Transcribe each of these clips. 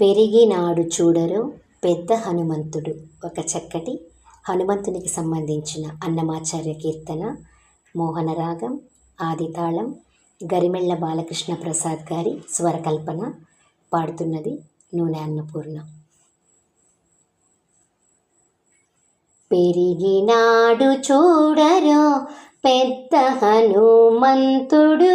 పెరిగినాడు చూడరు పెద్ద హనుమంతుడు. ఒక చక్కటి హనుమంతునికి సంబంధించిన అన్నమాచార్య కీర్తన మోహనరాగం ఆదితాళం గరిమెళ్ళ బాలకృష్ణ ప్రసాద్ గారి స్వరకల్పన పాడుతున్నది నూనె అన్నపూర్ణ. పెరిగినాడు చూడరు పెద్ద హనుమంతుడు.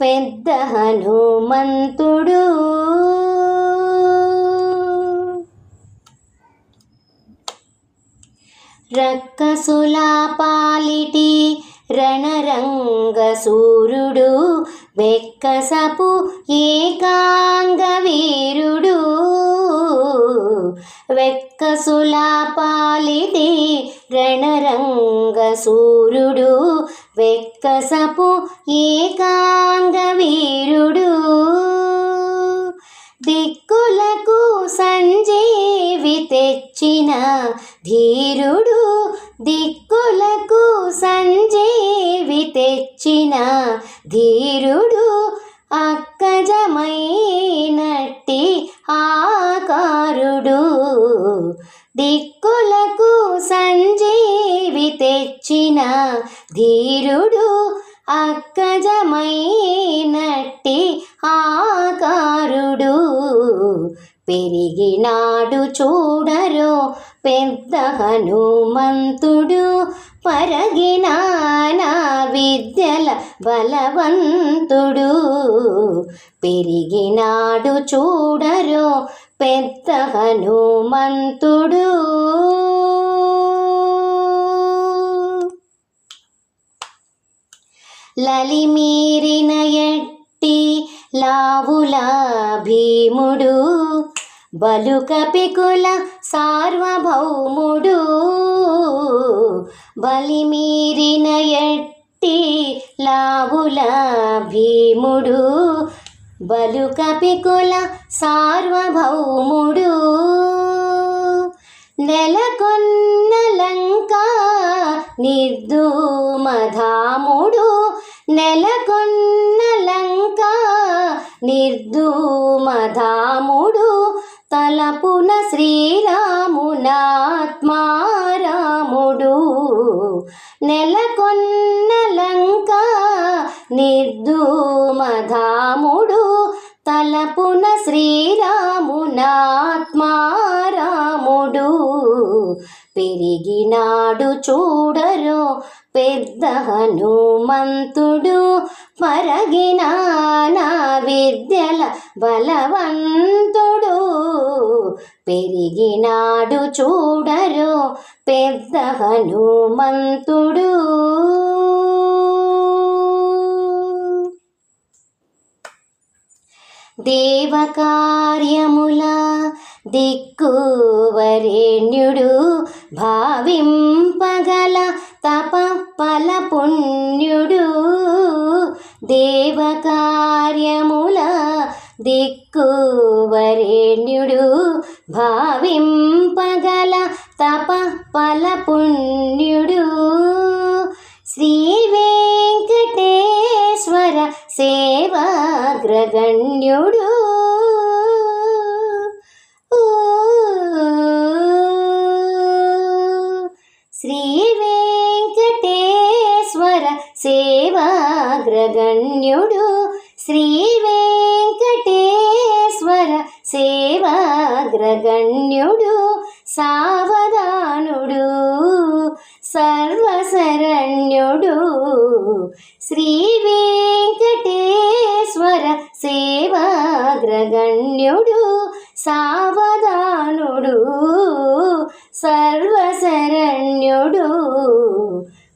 పెద్ద హనుమంతుడు రక్కసుల పాలిటి రణరంగసూరుడు వెక్కసపు ఏకాంగ వీరుడు. వెక్కసుల పాలిటి రణరంగసూరుడు వెక్కసపు ఏకాంగ వీరుడు దిక్కులకు సంజీవి తెచ్చిన ధీరుడు. దిక్కులకు సంజీవి తెచ్చిన ధీరుడు. అక్కజమైనట్టి ఆకారుడు. దిక్కులకు సంజీవి తెచ్చిన ధీరుడు అక్కజమైనట్టి ఆకారుడు. పెరిగినాడు చూడరో పెద్ద హనుమంతుడు. పరగిన విద్యల బలవంతుడు. పెరిగినాడు చూడరో పెద్ద హనుమంతుడు. లలిమీరిన ఎట్టి లావుల భీముడు బలుకపికుల సార్వభౌముడు బలిమీరిన ఎట్టి లావుల భీముడు బలుకపికుల సార్వభౌముడు. నెలకొన్న లంక నిర్దూమధాముడు నెలకొన్న లంక నిర్ధూమధాముడు తలపున శ్రీరామునాత్మారాముడు. నెలకొన్న లంక నిర్ధూమధాముడు తలపున శ్రీరామునాత్మారాముడు. పెరిగినాడు చూడరో పెద్ద హనుమంతుడు పరగిన నా విద్యల బలవంతుడు. పెరిగినాడు చూడరు పెద్ద హనుమంతుడు. దేవకార్యముల దిక్కువరేణ్యుడు భావింపగా పల పుణ్యుడు దేవకార్యముల దిక్కువరేణ్యుడు భావింపగల తపఫల పుణ్యుడు. శ్రీ వెంకటేశ్వర సేవాగ్రగణ్యుడు సేవాగ్రగణ్యుడు శ్రీ వెంకటేశ్వర సేవాగ్రగణ్యుడు సావధానుడు సర్వశరణ్యుడు శ్రీ వెంకటేశ్వర సేవాగ్రగణ్యుడు సావధానుడు సర్వ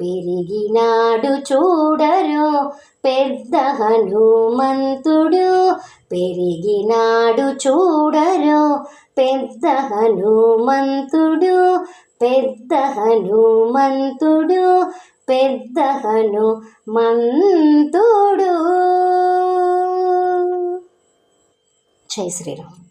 పెరిగినాడు చూడరు పెద్ద హనుమంతుడు. పెరిగినాడు చూడరు పెద్ద హనుమంతుడు. పెద్ద హనుమంతుడు పెద్ద హనుమంతుడు. జై శ్రీరామ్.